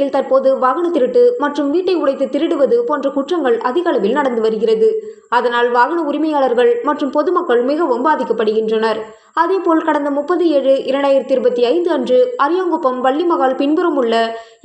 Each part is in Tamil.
புதுச்சேரியில் தற்போது வாகன திருட்டு மற்றும் வீட்டை உடைத்து திருடுவது போன்ற குற்றங்கள் அதிக அளவில் நடந்து வருகிறது. அதனால் வாகன உரிமையாளர்கள் மற்றும் பொதுமக்கள் மிகவும் பாதிக்கப்படுகின்றனர். அதேபோல் கடந்த முப்பது ஏழு இரண்டாயிரத்தி இருபத்தி ஐந்து அன்று அரியாங்குப்பம் வள்ளிமகால் பின்புறம் உள்ள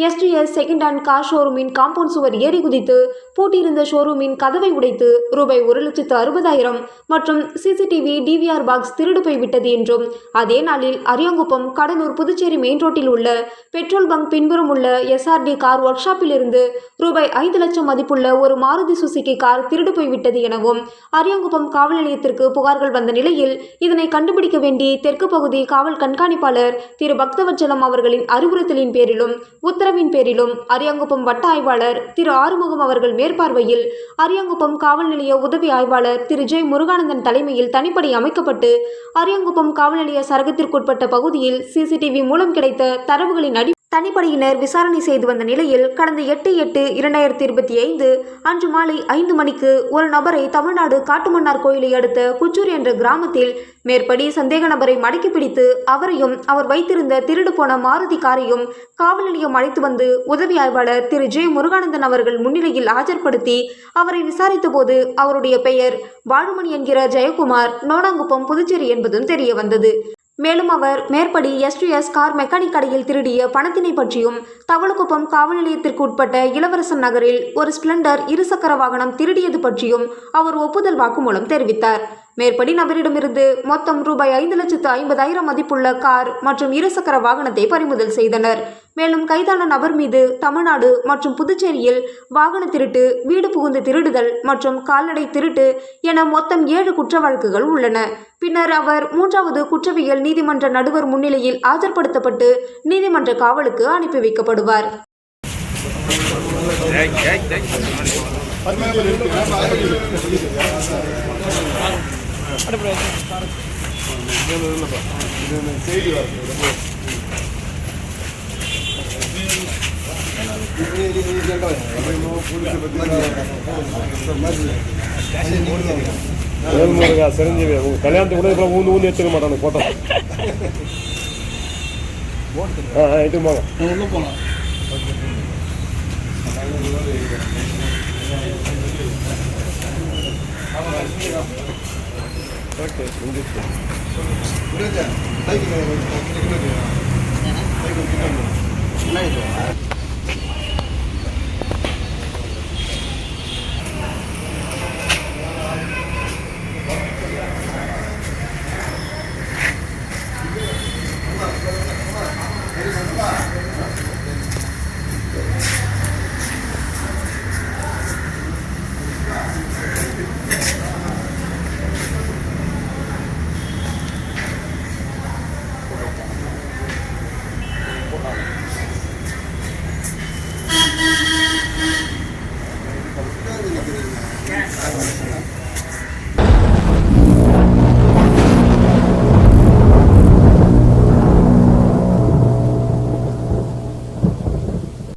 எஸ்டிஎஸ் செகண்ட் ஹேண்ட் கார் ஷோரூமின் காம்பவுண்ட் சுவர் ஏறி குதித்து பூட்டியிருந்த ஷோரூமின் கதவை உடைத்து ரூபாய் ஒரு லட்சத்து அறுபதாயிரம் மற்றும் சிசிடிவி டிவிஆர் பாக்ஸ் திருடு போய்விட்டது என்றும் அதே நாளில் அரியாங்குப்பம் கடலூர் புதுச்சேரி மெயின் ரோட்டில் உள்ள பெட்ரோல் பங்க் பின்புறம் உள்ள எஸ்ஆர்டி கார் ஒர்க் ஷாப்பில் இருந்து ரூபாய் ஐந்து லட்சம் மதிப்புள்ள ஒரு மாருதி சுசுகி கார் திருடு போய்விட்டது எனவும் அரியாங்குப்பம் காவல் நிலையத்திற்கு புகார்கள் வந்த நிலையில் இதனை கண்டுபிடிக்க வேண்டி தெற்கு பகுதி காவல் கண்காணிப்பாளர் திரு பக்தவச்சலம் அவர்களின் அறிவுறுத்தலின் பேரிலும் உத்தரவின் பேரிலும் அரியாங்குப்பம் வட்ட ஆய்வாளர் திரு ஆறுமுகம் அவர்கள் மேற்பார்வையில் அரியாங்குப்பம் காவல் நிலைய உதவி ஆய்வாளர் திரு ஜெய் முருகானந்தன் தலைமையில் தனிப்படை அமைக்கப்பட்டு அரியாங்குப்பம் காவல் நிலைய சரகத்திற்குட்பட்ட பகுதியில் சிசிடிவி மூலம் கிடைத்த தரவுகளின் அடி தனிப்படையினர் விசாரணை செய்து வந்த நிலையில் கடந்த எட்டு எட்டு இரண்டாயிரத்தி இருபத்தி ஐந்து அன்று மாலை ஐந்து மணிக்கு ஒரு நபரை தமிழ்நாடு காட்டுமன்னார் கோயிலை அடுத்த குச்சூர் என்ற கிராமத்தில் மேற்படி சந்தேக நபரை மடக்கி பிடித்து அவரையும் அவர் வைத்திருந்த திருடு போன மாருதி காரையும் காவல் நிலையம் அழைத்து வந்து உதவி ஆய்வாளர் திரு ஜே முருகானந்தன் அவர்கள் முன்னிலையில் ஆஜர்படுத்தி அவரை விசாரித்த போது அவருடைய பெயர் வாழுமணி என்கிற ஜெயக்குமார் நோனாங்குப்பம் புதுச்சேரி என்பதும் தெரிய வந்தது. மேலும் அவர் மேற்படி எஸ்டிஎஸ் கார் மெக்கானிக் கடையில் திருடிய பணத்தினை பற்றியும் தவளுக்குப்பம் காவல் நிலையத்திற்கு உட்பட்ட இளவரசன் நகரில் ஒரு ஸ்பிளண்டர் இருசக்கர வாகனம் திருடியது பற்றியும் அவர் ஒப்புதல் வாக்குமூலம் தெரிவித்தார். மேற்படி நபரிடமிருந்து மொத்தம் ரூபாய் ஐந்து லட்சத்து ஐம்பதாயிரம் மதிப்புள்ள கார் மற்றும் இருசக்கர வாகனத்தை பறிமுதல் செய்தனர். மேலும் கைதான நபர் மீது தமிழ்நாடு மற்றும் புதுச்சேரியில் வாகன திருட்டு வீடு புகுந்து திருடுதல் மற்றும் கால்நடை திருட்டு என மொத்தம் ஏழு குற்ற வழக்குகள் உள்ளன. பின்னர் அவர் மூன்றாவது குற்றவியல் நீதிமன்ற நடுவர் முன்னிலையில் ஆஜர்படுத்தப்பட்டு நீதிமன்ற காவலுக்கு அனுப்பி வைக்கப்படுவார். வேல்முருகா சிரஞ்சீவி உங்க கல்யாணத்துக்கு கூட இப்போ ஊந்து ஊந்து வச்சுக்க மாட்டானு போட்டோ. ஆ ஆ போங்க. உள்ள போகலாம் ஓகே Come on.